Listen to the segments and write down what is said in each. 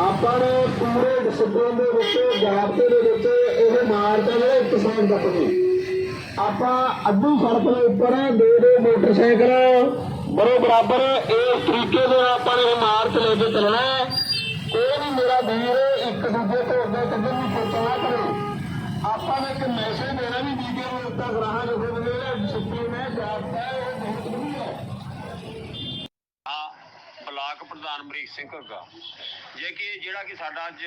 ਆਪਾਂ ਨੇ ਪੂਰੇ ਡਿਸਪਲਿਨ ਦੇ ਵਿੱਚ ਜਾਬਤੇ ਦੇ ਵਿੱਚ ਇਹ ਮਾਰਚ ਹੈ ਜਿਹੜਾ ਇੱਕ ਸਾਲ ਤੱਕ ਦੀ ਆਪਾਂ ਅੱਧੀ ਸੜਕ ਦੇ ਉੱਪਰ ਦੋ ਦੋ ਮੋਟਰਸਾਈਕਲ, ਬਰੋ ਬਰਾਬਰ, ਇਸ ਤਰੀਕੇ ਦੇ ਨਾਲ ਆਪਾਂ ਨੇ ਇਹ ਮਾਰਚ ਲੈ ਕੇ ਚੱਲਣਾ ਹੈ। ਕੋਈ ਵੀ ਮੇਰਾ ਵੀਰ ਇੱਕ ਦੂਜੇ ਤੋਂ ਅੱਗੇ ਕੱਢਣ ਦੀ ਕੋਸ਼ਿਸ਼ ਨਾ ਕਰੇ। ਆਪਾਂ ਨੇ ਇੱਕ ਮੈਸੇਜ ਦੇਣਾ ਵੀ ਵੀਡੀਓ ਨੂੰ ਉੱਤਾ ਗ੍ਰਾਹਾਂ ਜੋ ਡਿਸਪਲਿਨ ਹੈ ਜਾਬਤਾ ਹੈ ਉਹ ਬਹੁਤ ਵਧੀਆ ਹੈ ਹਾਂ ਬਲਾਕ ਪ੍ਰਧਾਨ ਅਮਰੀਕ ਸਿੰਘ ਘੱਗਾ। ਜੇ ਕਿ ਜਿਹੜਾ ਕਿ ਸਾਡਾ ਅੱਜ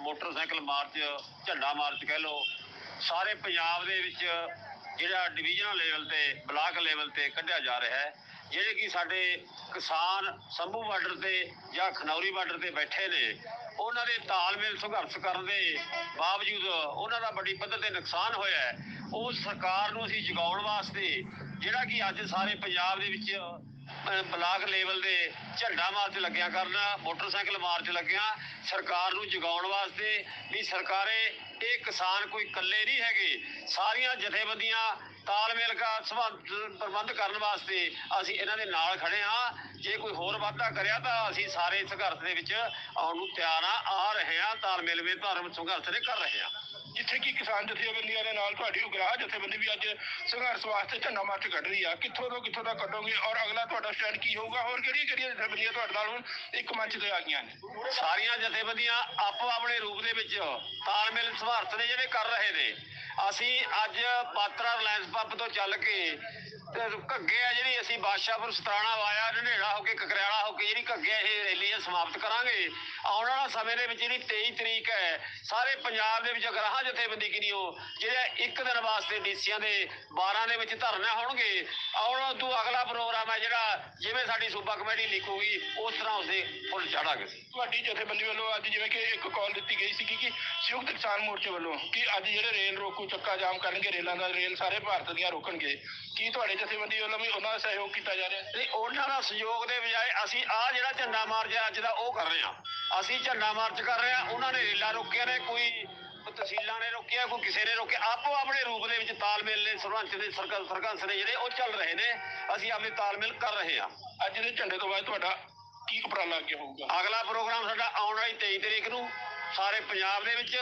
ਮੋਟਰਸਾਈਕਲ ਮਾਰਚ, ਝੰਡਾ ਮਾਰਚ ਕਹਿ ਲਓ, ਸਾਰੇ ਪੰਜਾਬ ਦੇ ਵਿੱਚ ਜਿਹੜਾ ਡਿਵੀਜ਼ਨਲ ਲੈਵਲ ਤੇ, ਬਲਾਕ ਲੈਵਲ ਤੇ ਕੱਢਿਆ ਜਾ ਰਿਹਾ ਹੈ, ਜਿਹੜੇ ਕਿ ਸਾਡੇ ਕਿਸਾਨ ਸੰਭੂ ਬਾਰਡਰ ਤੇ ਜਾਂ ਖਨੌਰੀ ਬਾਰਡਰ ਤੇ ਬੈਠੇ ਨੇ, ਉਹਨਾਂ ਦੇ ਤਾਲਮੇਲ ਸੰਘਰਸ਼ ਕਰਨ ਦੇ ਬਾਵਜੂਦ ਉਹਨਾਂ ਦਾ ਵੱਡੀ ਪੱਧਰ ਤੇ ਨੁਕਸਾਨ ਹੋਇਆ ਹੈ। ਉਸ ਸਰਕਾਰ ਨੂੰ ਅਸੀਂ ਜਗਾਉਣ ਵਾਸਤੇ ਜਿਹੜਾ ਕਿ ਅੱਜ ਸਾਰੇ ਪੰਜਾਬ ਦੇ ਵਿੱਚ ਬਲਾਕ ਲੈਵਲ ਦੇ ਝੰਡਾ ਮਾਰਚ ਲੱਗਿਆ ਕਰਨਾ, ਮੋਟਰਸਾਈਕਲ ਮਾਰਚ ਲੱਗਿਆ, ਸਰਕਾਰ ਨੂੰ ਜਗਾਉਣ ਵਾਸਤੇ ਵੀ ਸਰਕਾਰੇ ਇਹ ਕਿਸਾਨ ਕੋਈ ਇਕੱਲੇ ਨਹੀਂ ਹੈਗੇ। ਸਾਰੀਆਂ ਜਥੇਬੰਦੀਆਂ ਤਾਲਮੇਲ ਦਾ ਸੰਬੰਧ, ਪ੍ਰਬੰਧ ਕਰਨ ਵਾਸਤੇ ਅਸੀਂ ਇਹਨਾਂ ਦੇ ਨਾਲ ਖੜੇ ਹਾਂ। ਜੇ ਕੋਈ ਹੋਰ ਵਾਅਦਾ ਕਰਿਆ ਤਾਂ ਅਸੀਂ ਸਾਰੇ ਸੰਘਰਸ਼ ਦੇ ਵਿੱਚ ਆਉਣ ਨੂੰ ਤਿਆਰ ਆ ਆ ਰਹੇ ਹਾਂ ਤਾਲਮੇਲ ਵਿੱਚ ਧਰਮ ਸੰਘਰਸ਼ ਦੇ ਕਰ ਰਹੇ ਹਾਂ। ਜਿੱਥੇ ਕਿ ਕਿਸਾਨ ਜਥੇਬੰਦੀਆਂ ਦੇ ਨਾਲ ਤੁਹਾਡੀ ਉਗਰਾਹ ਜਥੇਬੰਦੀ ਵੀ ਅੱਜ ਸੰਘਰਸ਼ ਵਾਸਤੇ ਝੰਡਾ ਮਾਰਚ ਕੱਢ ਰਹੀ ਆ। ਕਿੱਥੋਂ ਤੋਂ ਕਿੱਥੋਂ ਤੱਕ ਕੱਢੋਗੇ ਔਰ ਅਗਲਾ ਤੁਹਾਡਾ ਸਟੈਂਡ ਕੀ ਹੋਊਗਾ? ਹੋਰ ਕਿਹੜੀਆਂ ਕਿਹੜੀਆਂ ਜਥੇਬੰਦੀਆਂ ਤੁਹਾਡੇ ਨਾਲ ਹੁਣ ਇੱਕ ਮੰਚ ਤੇ ਆ ਗਈਆਂ ਨੇ? ਸਾਰੀਆਂ ਜਥੇਬੰਦੀਆਂ ਆਪੋ ਆਪਣੇ ਰੂਪ ਦੇ ਵਿੱਚ ਤਾਲਮੇਲ ਸੰਘਰਸ਼ ਨੇ ਜਿਹੜੇ ਕਰ ਰਹੇ ਨੇ। ਅਸੀਂ ਅੱਜ ਪਾਤਰਾ ਰਿਲਾਇੰਸ ਪੰਪ ਤੋਂ ਚੱਲ ਕੇ ਤੇ ਘੱਗੇ ਆ ਜਿਹੜੀ ਅਸੀਂ ਬਾਦਸ਼ਾਹਪੁਰ ਸਤਰਾਣਾ ਵਾਇਆ ਢਨੇੜਾ ਹੋ ਕੇ, ਕਕਰਿਆਲਾ ਹੋ ਕੇ, ਜਿਹੜੀ ਘੱਗੇ ਇਹ ਰੈਲੀ ਆ ਸਮਾਪਤ ਕਰਾਂਗੇ। ਆਉਣ ਵਾਲਾ ਸਮੇਂ ਦੇ ਵਿੱਚ ਜਿਹੜੀ 23 ਤਰੀਕ ਹੈ, ਸਾਰੇ ਪੰਜਾਬ ਦੇ ਵਿੱਚ ਗਰਾਹਾਂ ਜਥੇਬੰਦੀ ਕਿਨੀਓ ਜਿਹੜੇ ਇੱਕ ਦਿਨ ਵਾਸਤੇ ਡੀਸੀਆਂ ਦੇ 12 ਦੇ ਵਿੱਚ ਧਰਨੇ ਹੋਣਗੇ, ਆਉਣ ਤੋਂ ਅਗਲਾ ਪ੍ਰੋਗਰਾਮ ਹੈ ਜਿਹੜਾ ਜਿਵੇਂ ਸਾਡੀ ਸੂਬਾ ਕਮੇਟੀ ਲਿਖੂਗੀ, ਉਸ ਤਰ੍ਹਾਂ ਉਸਦੇ ਫੁੱਲ ਚਾੜਾਂਗੇ ਤੁਹਾਡੀ ਜਥੇਬੰਦੀ ਵੱਲੋਂ ਅੱਜ ਜਿਵੇਂ ਕਿ ਇੱਕ ਕਾਲ ਦਿੱਤੀ ਗਈ ਸੀ ਕਿ ਸੰਯੁਕਤ ਕਿਸਾਨ ਮੋਰਚੇ ਵੱਲੋਂ ਕਿ ਅੱਜ ਜਿਹੜੇ ਰੇਲ ਰੋਕੂ ਚੱਕਾ ਜਾਮ ਕਰਨਗੇ, ਰੇਲਾਂ ਦਾ ਰੇਲ ਸਾਰੇ ਭਾਰਤ ਦੀਆਂ ਰੋਕਣਗੇ। ਕੀ ਤੁਹਾਡੇ ਜਥੇਬੰਦੀ ਵੱਲੋਂ ਵੀ ਉਹਨਾਂ ਦਾ ਸਹਿਯੋਗ ਕੀਤਾ ਜਾ ਰਿਹਾ? ਨਹੀਂ ਉਹਨਾਂ ਦਾ ਸਹਿਯੋਗ ਦੇ ਬਜਾਏ ਅਸੀਂ ਆ ਜਿਹੜਾ ਝੰਡਾ ਮਾਰਚ ਹੈ ਅੱਜ ਦਾ ਉਹ ਕਰ ਰਹੇ ਹਾਂ। ਅਸੀਂ ਝੰਡਾ ਮਾਰਚ ਕਰ ਰਹੇ ਹਾਂ ਉਹਨਾਂ ਨੇ ਰੇਲਾਂ ਰੋਕੀਆਂ ਨੇ ਕੋਈ ਤਹਿਸੀਲਾਂ ਨੇ ਰੋਕਿਆ ਕੋਈ ਕਿਸੇ ਨੇ ਰੋਕਿਆ। ਆਪੋ ਆਪਣੇ ਰੂਪ ਦੇ ਵਿੱਚ ਤਾਲਮੇਲ ਨੇ ਸਰਪੰਚ ਦੇ ਸਰਕਲ ਸਰਕੰਸ ਨੇ ਜਿਹੜੇ ਉਹ ਚੱਲ ਰਹੇ ਨੇ ਅਸੀਂ ਆਪਣੇ ਤਾਲਮੇਲ ਕਰ ਰਹੇ ਹਾਂ। ਅੱਜ ਦੇ ਝੰਡੇ ਤੋਂ ਬਾਅਦ ਤੁਹਾਡਾ ਕੀ ਉਪਰਾਲਾ ਅੱਗੇ ਹੋਊਗਾ? ਅਗਲਾ ਪ੍ਰੋਗਰਾਮ ਸਾਡਾ ਆਉਣ ਵਾਲੀ 23 ਤਰੀਕ ਨੂੰ ਸਾਰੇ ਪੰਜਾਬ ਦੇ ਵਿੱਚ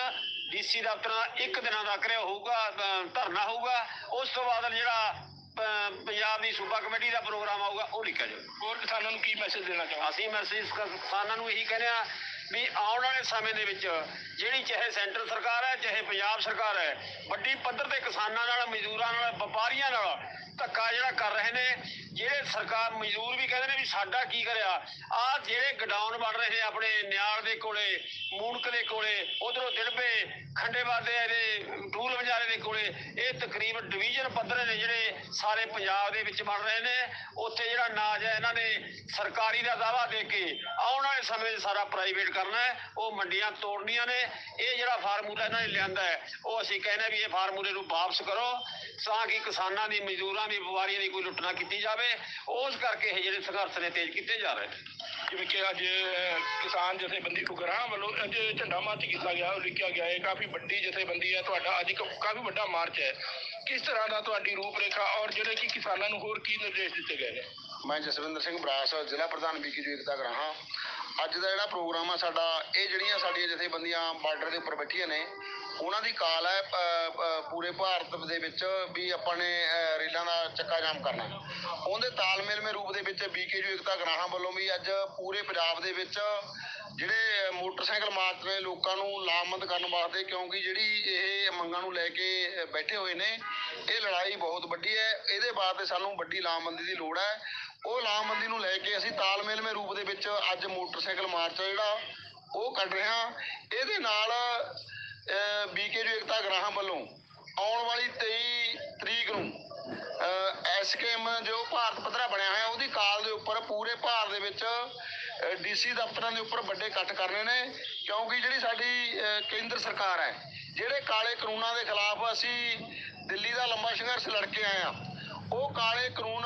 ਡੀਸੀ ਦਫ਼ਤਰ ਦਾ ਇੱਕ ਦਿਨਾਂ ਦਾ ਕਰਿਆ ਹੋਊਗਾ ਧਰਨਾ ਹੋਊਗਾ। ਉਸ ਤੋਂ ਬਾਅਦ ਜਿਹੜਾ ਪੰਜਾਬ ਦੀ ਸੂਬਾ ਕਮੇਟੀ ਦਾ ਪ੍ਰੋਗਰਾਮ ਆਊਗਾ ਉਹ ਲਿਖਿਆ ਜਾਊਗਾ ਹੋਰ ਕਿਸਾਨਾਂ ਨੂੰ ਕੀ ਮੈਸੇਜ ਦੇਣਾ ਚਾਹੋਗੇ? ਅਸੀਂ ਮੈਸੇਜ ਕਿਸਾਨਾਂ ਨੂੰ ਇਹੀ ਕਹਿੰਦੇ ਆ ਵੀ ਆਉਣ ਵਾਲੇ ਸਮੇਂ ਦੇ ਵਿੱਚ ਜਿਹੜੀ ਚਾਹੇ ਸੈਂਟਰ ਸਰਕਾਰ ਹੈ, ਚਾਹੇ ਪੰਜਾਬ ਸਰਕਾਰ ਹੈ, ਵੱਡੀ ਪੱਧਰ ਤੇ ਕਿਸਾਨਾਂ ਨਾਲ, ਮਜ਼ਦੂਰਾਂ ਨਾਲ, ਵਪਾਰੀਆਂ ਨਾਲ ਧੱਕਾ ਜਿਹੜਾ ਕਰ ਰਹੇ ਨੇ, ਜਿਹੜੇ ਸਰਕਾਰ ਮਜ਼ਦੂਰ ਵੀ ਕਹਿੰਦੇ ਨੇ ਵੀ ਸਾਡਾ ਕੀ ਕਰਿਆ ਆ ਜਿਹੜੇ ਗਡਾਊਨ ਬਣ ਰਹੇ ਆਪਣੇ ਨਿਆਲ ਦੇ ਕੋਲੇ ਮੂਣਕ ਦੇ ਕੋਲੇ, ਉਧਰੋਂ ਦਿੜਬੇ ਖੰਡੇਵਾਦੇ ਦੇ ਟੂਲ ਬਜ਼ਾਰੇ ਦੇ ਕੋਲੇ, ਇਹ ਤਕਰੀਬਨ ਡਿਵੀਜ਼ਨ ਪੱਧਰ ਨੇ ਜਿਹੜੇ ਸਾਰੇ ਪੰਜਾਬ ਦੇ ਵਿੱਚ ਬਣ ਰਹੇ ਨੇ, ਉੱਥੇ ਜਿਹੜਾ ਨਾਜ ਹੈ, ਇਹਨਾਂ ਨੇ ਸਰਕਾਰੀ ਦਾ ਦਾਵਾ ਦੇ ਕੇ ਆਉਣ ਵਾਲੇ ਸਮੇਂ 'ਚ ਸਾਰਾ ਪ੍ਰਾਈਵੇਟ ਕਰਨਾ ਹੈ। ਉਹ ਮੰਡੀਆਂ ਤੋੜਨੀਆਂ ਨੇ। ਇਹ ਜਿਹੜਾ ਫਾਰਮੂਲਾ ਇਹਨਾਂ ਨੇ ਲਿਆਂਦਾ ਹੈ, ਉਹ ਅਸੀਂ ਕਹਿੰਦੇ ਵੀ ਇਹ ਫਾਰਮੂਲੇ ਨੂੰ ਵਾਪਸ ਕਰੋ ਤਾਂ ਕਿ ਕਿਸਾਨਾਂ ਦੀ, ਮਜ਼ਦੂਰਾਂ ਦੀ, ਵਪਾਰੀਆਂ ਦੀ ਕੋਈ ਲੁੱਟ ਨਾ ਕੀਤੀ ਜਾਵੇ। ਉਸ ਕਰਕੇ ਇਹ ਜਿਹੜੇ ਸੰਘਰਸ਼ ਨੇ ਤੇਜ਼ ਕੀਤੇ ਜਾ ਰਹੇ ਜਿਵੇਂ ਕਿ ਅੱਜ ਕਿਸਾਨ ਜਥੇਬੰਦੀ ਉਗਰਾਹ ਵੱਲੋਂ ਅੱਜ ਝੰਡਾ ਮਾਰਚ ਕੀਤਾ ਗਿਆ, ਉਹ ਲਿਖਿਆ ਗਿਆ ਹੈ ਕਾਫੀ ਵੱਡੀ ਜਥੇਬੰਦੀ ਹੈ। ਤੁਹਾਡਾ ਅੱਜ ਕਾਫੀ ਵੱਡਾ ਮਾਰਚ ਹੈ। ਕਿਸ ਤਰ੍ਹਾਂ ਦਾ ਤੁਹਾਡੀ ਰੂਪਰੇਖਾ ਔਰ ਜਿਹੜੇ ਕਿ ਕਿਸਾਨਾਂ ਨੂੰ ਹੋਰ ਕੀ ਨਿਰਦੇਸ਼ ਦਿੱਤੇ ਗਏ ਨੇ? ਮੈਂ ਜਸਵਿੰਦਰ ਸਿੰਘ ਬਰਾਸ, ਜ਼ਿਲ੍ਹਾ ਪ੍ਰਧਾਨ ਬੀਕੇਯੂ ਏਕਤਾ ਗਰਾਹਾਂ ਅੱਜ ਦਾ ਜਿਹੜਾ ਪ੍ਰੋਗਰਾਮ ਆ ਸਾਡਾ, ਇਹ ਜਿਹੜੀਆਂ ਸਾਡੀਆਂ ਜਥੇਬੰਦੀਆਂ ਬਾਰਡਰ ਦੇ ਉੱਪਰ ਬੈਠੀਆਂ ਨੇ, ਉਹਨਾਂ ਦੀ ਕਾਲ ਹੈ ਪੂਰੇ ਭਾਰਤ ਦੇ ਵਿੱਚ ਵੀ ਆਪਾਂ ਨੇ ਰੇਲਾਂ ਦਾ ਚੱਕਾ ਜਾਮ ਕਰਨਾ ਉਹਦੇ ਤਾਲਮੇਲਮੇ ਰੂਪ ਦੇ ਵਿੱਚ ਬੀਕੇਯੂ ਏਕਤਾ ਗ੍ਰਾਹਾਂ ਵੱਲੋਂ ਵੀ ਅੱਜ ਪੂਰੇ ਪੰਜਾਬ ਦੇ ਵਿੱਚ ਜਿਹੜੇ ਮੋਟਰਸਾਈਕਲ ਮਾਰਚ ਨੇ, ਲੋਕਾਂ ਨੂੰ ਲਾਮਬੰਦ ਕਰਨ ਵਾਸਤੇ, ਕਿਉਂਕਿ ਜਿਹੜੀ ਇਹ ਮੰਗਾਂ ਨੂੰ ਲੈ ਕੇ ਬੈਠੇ ਹੋਏ ਨੇ, ਇਹ ਲੜਾਈ ਬਹੁਤ ਵੱਡੀ ਹੈ। ਇਹਦੇ ਬਾਅਦ ਸਾਨੂੰ ਵੱਡੀ ਲਾਮਬੰਦੀ ਦੀ ਲੋੜ ਹੈ। ਉਹ ਲਾਮਬੰਦੀ ਨੂੰ ਲੈ ਕੇ ਅਸੀਂ ਤਾਲਮੇਲਮੇ ਰੂਪ ਦੇ ਵਿੱਚ ਅੱਜ ਮੋਟਰਸਾਈਕਲ ਮਾਰਚ ਆ ਜਿਹੜਾ, ਉਹ ਕੱਢ ਰਹੇ ਹਾਂ। ਇਹਦੇ ਨਾਲ ਬੀਕੇਯੂ ਏਕਤਾ ਗ੍ਰਾਹਾਂ ਵੱਲੋਂ ਆਉਣ ਵਾਲੀ 23 ਤਰੀਕ ਨੂੰ ਐਸਕੇਐਮ ਜੋ ਭਾਰਤ ਪੱਧਰਾ ਬਣਿਆ ਹੋਇਆ, ਉਹਦੀ ਕਾਲ ਦੇ ਉੱਪਰ ਪੂਰੇ ਭਾਰਤ ਦੇ ਵਿੱਚ ਡੀਸੀ ਦਫ਼ਤਰਾਂ ਦੇ ਉੱਪਰ ਵੱਡੇ ਇਕੱਠ ਕਰਨੇ ਨੇ, ਕਿਉਂਕਿ ਜਿਹੜੀ ਸਾਡੀ ਕੇਂਦਰ ਸਰਕਾਰ ਹੈ, ਜਿਹੜੇ ਕਾਲੇ ਕਾਨੂੰਨਾਂ ਦੇ ਖਿਲਾਫ ਅਸੀਂ ਦਿੱਲੀ ਦਾ ਲੰਬਾ ਸੰਘਰਸ਼ ਲੜ ਕੇ ਆਏ ਆ ਉਹ ਕਾਲੇ ਕਾਨੂੰਨ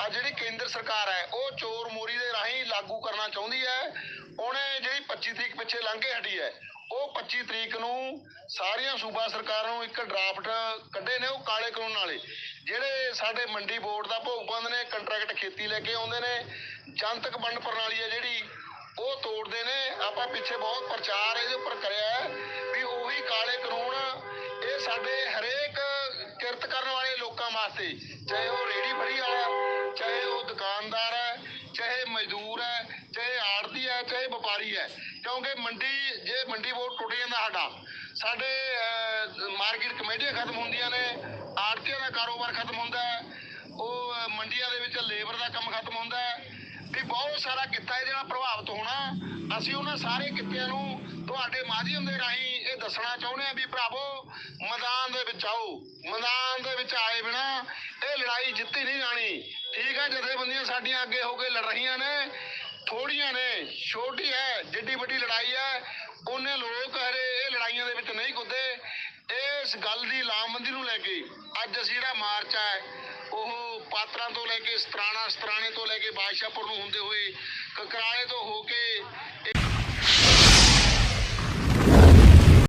ਆ ਜਿਹੜੀ ਕੇਂਦਰ ਸਰਕਾਰ ਹੈ, ਉਹ ਚੋਰ ਮੋਰੀ ਦੇ ਰਾਹੀਂ ਲਾਗੂ ਕਰਨਾ ਚਾਹੁੰਦੀ ਹੈ। ਉਹਨੇ ਜਿਹੜੀ 25 ਤਰੀਕ ਪਿੱਛੇ ਲੰਘੇ ਹਟੀ ਹੈ। ਉਹ 25 ਤਰੀਕ ਨੂੰ ਸਾਰੀਆਂ ਸੂਬਾ ਸਰਕਾਰਾਂ ਨੂੰ ਇੱਕ ਡਰਾਫਟ ਕੱਢੇ ਨੇ ਉਹ ਕਾਲੇ ਕਾਨੂੰਨ ਵਾਲੇ। ਜਿਹੜੇ ਸਾਡੇ ਮੰਡੀ ਬੋਰਡ ਦਾ ਭੋਗ ਪਾਉਂਦੇ ਨੇ, ਕੰਟਰੈਕਟ ਖੇਤੀ ਲੈ ਕੇ ਆਉਂਦੇ ਨੇ, ਜਨਤਕ ਵੰਡ ਪ੍ਰਣਾਲੀ ਹੈ ਜਿਹੜੀ, ਉਹ ਤੋੜਦੇ ਨੇ। ਆਪਾਂ ਪਿੱਛੇ ਬਹੁਤ ਪ੍ਰਚਾਰ ਇਹਦੇ ਉੱਪਰ ਕਰਿਆ ਹੈ ਵੀ ਉਹੀ ਕਾਲੇ ਕਾਨੂੰਨ, ਇਹ ਸਾਡੇ ਹਰੇਕ ਕਿਰਤ ਕਰਨ ਵਾਲੇ ਲੋਕਾਂ ਵਾਸਤੇ, ਚਾਹੇ ਉਹ ਰੇੜੀ ਫੜੀ ਵਾਲਾ ਚਾਹੇ ਉਹ ਦੁਕਾਨਦਾਰ ਹੈ, ਚਾਹੇ ਮਜ਼ਦੂਰ ਹੈ, ਚਾਹੇ ਆੜਤੀ ਹੈ, ਚਾਹੇ ਵਪਾਰੀ ਹੈ, ਕਿਉਂਕਿ ਮੰਡੀ, ਜੇ ਮੰਡੀ ਬੋਰਡ ਟੁੱਟ ਜਾਂਦਾ ਸਾਡਾ, ਸਾਡੇ ਮਾਰਕੀਟ ਕਮੇਟੀਆਂ ਖਤਮ ਹੁੰਦੀਆਂ ਨੇ ਆੜਤੀਆਂ ਦਾ ਕਾਰੋਬਾਰ ਖਤਮ ਹੁੰਦਾ ਹੈ, ਉਹ ਮੰਡੀਆਂ ਦੇ ਵਿੱਚ ਲੇਬਰ ਦਾ ਕੰਮ ਖਤਮ ਹੁੰਦਾ ਹੈ, ਵੀ ਬਹੁਤ ਸਾਰਾ ਕਿੱਤਾ ਇਹਦੇ ਨਾਲ ਪ੍ਰਭਾਵਿਤ ਹੋਣਾ, ਅਸੀਂ ਉਹਨਾਂ ਸਾਰੇ ਕਿੱਤਿਆਂ ਨੂੰ ਤੁਹਾਡੇ ਮਾਧਿਅਮ ਦੇ ਰਾਹੀਂ ਇਹ ਦੱਸਣਾ ਚਾਹੁੰਦੇ ਆ ਵੀ ਭਰਾਵੋ, ਮੈਦਾਨ ਦੇ ਵਿੱਚ ਆਓ। ਮੈਦਾਨ ਦੇ ਵਿੱਚ ਆਏ ਬਿਨਾ ਇਹ ਲੜਾਈ ਜਿੱਤੀ ਨਹੀਂ ਜਾਣੀ। ਠੀਕ ਹੈ ਜਥੇਬੰਦੀਆਂ ਸਾਡੀਆਂ ਅੱਗੇ ਹੋ ਕੇ ਲੜ ਰਹੀਆਂ ਨੇ। ਥੋੜੀਆਂ ਨੇ, ਛੋਟੀ ਹੈ, ਜਿੱਡੀ ਵੱਡੀ ਲੜਾਈ ਹੈ ਉਹਨੇ ਲੋਕ ਹਰੇ ਇਹ ਲੜਾਈਆਂ ਦੇ ਵਿੱਚ ਨਹੀਂ ਕੁੱਦੇ। ਇਸ ਗੱਲ ਦੀ ਲਾਮਬੰਦੀ ਨੂੰ ਲੈ ਕੇ ਅੱਜ ਅਸੀਂ ਜਿਹੜਾ ਮਾਰਚ ਹੈ ਉਹ ਪਾਤਰਾਂ ਤੋਂ ਲੈ ਕੇ ਸਤਰਾਣਾ, ਸਤਰਾਣੇ ਤੋਂ ਲੈ ਕੇ ਬਾਦਸ਼ਾਹਪੁਰ ਨੂੰ ਹੁੰਦੇ ਹੋਏ ਕਕਰਾਲੇ ਤੋਂ ਹੋ ਕੇ